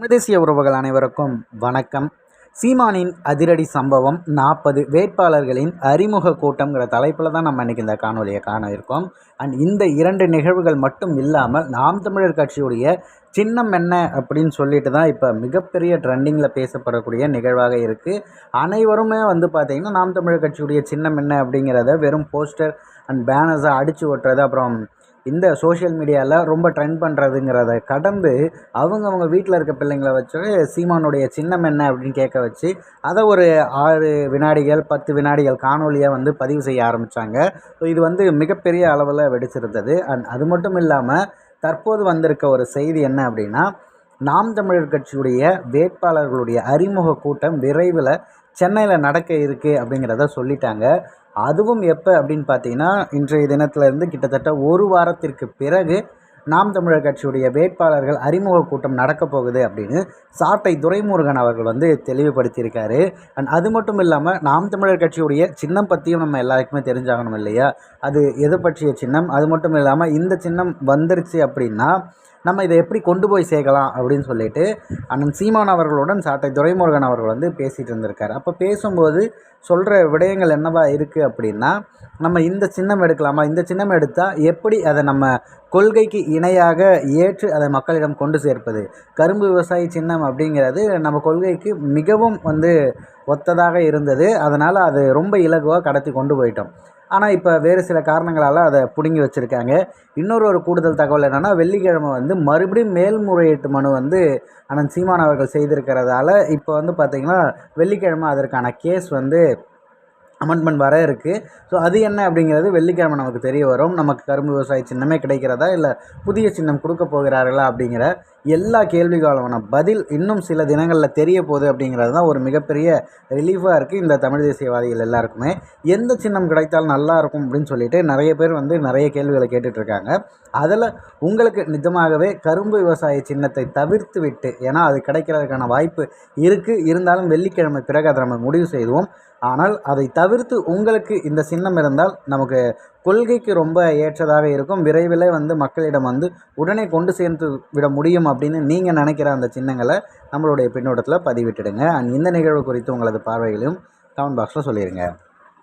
தேசிய உறவுகள் அனைவருக்கும் வணக்கம். சீமானின் அதிரடி சம்பவம் நாற்பது வேட்பாளர்களின் அறிமுக கூட்டம்ங்கிற தலைப்பில் தான் நம்ம இன்றைக்கி இந்த காணொலியை காண இருக்கோம். அண்ட் இந்த இரண்டு நிகழ்வுகள் மட்டும் இல்லாமல் நாம் தமிழர் கட்சியுடைய சின்னம் என்ன அப்படின்னு சொல்லிட்டு தான் இப்போ மிகப்பெரிய ட்ரெண்டிங்கில் பேசப்படக்கூடிய நிகழ்வாக இருக்குது அனைவருமே வந்து பார்த்திங்கன்னா நாம் தமிழர் கட்சியுடைய சின்னம் என்ன அப்படிங்கிறத வெறும் போஸ்டர் அண்ட் பேனர்ஸை அடித்து ஓட்டுறது அப்புறம் இந்த சோஷியல் மீடியாவில் ரொம்ப ட்ரெண்ட் பண்ணுறதுங்கிறத கடந்து அவங்கவுங்க வீட்டில் இருக்க பிள்ளைங்கள வச்சு சீமானுடைய சின்னம் என்ன அப்படின்னு கேட்க வச்சு அதை ஒரு ஆறு வினாடிகள் பத்து வினாடிகள் காணொலியாக வந்து பதிவு செய்ய ஆரம்பித்தாங்க ஸோ இது வந்து மிகப்பெரிய அளவில் வெடிச்சிருந்தது. அண்ட் அது மட்டும் இல்லாமல் தற்போது வந்திருக்க ஒரு செய்தி என்ன அப்படின்னா நாம் தமிழர் கட்சியுடைய வேட்பாளர்களுடைய அறிமுக கூட்டம் விரைவில் சென்னையில் நடக்க இருக்குது அப்படிங்கிறத சொல்லிட்டாங்க. அதுவும் எப்போ அப்படின்னு பார்த்தீங்கன்னா இன்றைய தினத்திலேருந்து கிட்டத்தட்ட ஒரு வாரத்திற்கு பிறகு நாம் தமிழர் கட்சியுடைய வேட்பாளர்கள் அறிமுக கூட்டம் நடக்க போகுது அப்படின்னு சாட்டை துரைமுருகன் அவர்கள் வந்து தெளிவுபடுத்தியிருக்காரு. அண்ட் அது மட்டும் இல்லாமல் நாம் தமிழர் கட்சியுடைய சின்னம் பற்றியும் நம்ம எல்லாருக்குமே தெரிஞ்சாகணும் இல்லையா? அது எது பற்றிய சின்னம்? அது மட்டும் இல்லாமல் இந்த சின்னம் வந்துருச்சு அப்படின்னா நம்ம இதை எப்படி கொண்டு போய் சேர்க்கலாம் அப்படின்னு சொல்லிட்டு அண்ணன் சீமான் அவர்களுடன் சாட்டை துரைமுருகன் அவர்கள் வந்து பேசிகிட்டு இருந்திருக்காரு. அப்போ பேசும்போது சொல்கிற விடயங்கள் என்னவா இருக்குது அப்படின்னா நம்ம இந்த சின்னம் எடுக்கலாமா? இந்த சின்னம் எடுத்தால் எப்படி அதை நம்ம கொள்கைக்கு இணையாக ஏற்று அதை மக்களிடம் கொண்டு சேர்ப்பது? கரும்பு விவசாயி சின்னம் அப்படிங்கிறது நம்ம கொள்கைக்கு மிகவும் வந்து ஒத்ததாக இருந்தது. அதனால் அது ரொம்ப இலகுவாக கடத்தி கொண்டு போயிட்டோம். ஆனால் இப்போ வேறு சில காரணங்களால் அதை பிடுங்கி வச்சுருக்காங்க. இன்னொரு ஒரு கூடுதல் தகவல் என்னென்னா வெள்ளிக்கிழமை வந்து மறுபடியும் மேல்முறையீட்டு மனு வந்து அண்ணன் சீமான் அவர்கள் செய்திருக்கிறதால இப்போ வந்து பார்த்திங்கன்னா வெள்ளிக்கிழமை அதற்கான கேஸ் வந்து அமெண்ட்மெண்ட் வர இருக்குது ஸோ அது என்ன அப்படிங்கிறது வெள்ளிக்கிழமை நமக்கு தெரிய வரும். நமக்கு கரும்பு விவசாய சின்னமே கிடைக்கிறதா இல்லை புதிய சின்னம் கொடுக்க போகிறார்களா அப்படிங்கிற எல்லா கேள்விகளுமான பதில் இன்னும் சில தினங்களில் தெரிய போகுது அப்படிங்கிறது தான் ஒரு மிகப்பெரிய ரிலீஃபாக இருக்குது இந்த தமிழ் தேசியவாதிகள் எல்லாருக்குமே. எந்த சின்னம் கிடைத்தாலும் நல்லா இருக்கும் அப்படின்னு சொல்லிட்டு நிறைய பேர் வந்து நிறைய கேள்விகளை கேட்டுட்ருக்காங்க அதில் உங்களுக்கு நிஜமாகவே கரும்பு விவசாய சின்னத்தை தவிர்த்து விட்டு ஏன்னா அது கிடைக்கிறதுக்கான வாய்ப்பு இருக்குது இருந்தாலும் வெள்ளிக்கிழமை பிறகு அதை நம்ம முடிவு செய்வோம் ஆனால் அதை தவிர்த்து உங்களுக்கு இந்த சின்னம் இருந்தால் நமக்கு கொள்கைக்கு ரொம்ப ஏற்றதாக இருக்கும். விரைவில் வந்து மக்களிடம் வந்து உடனே கொண்டு சேர்ந்து விட முடியும் அப்படின்னு நீங்கள் நினைக்கிற அந்த சின்னங்களை நம்மளுடைய பின்னோட்டத்தில் பதிவிட்டுடுங்க. அண்ட் இந்த நிகழ்வு குறித்து உங்களது பார்வைகளையும் கமெண்ட் பாக்ஸில் சொல்லிடுங்க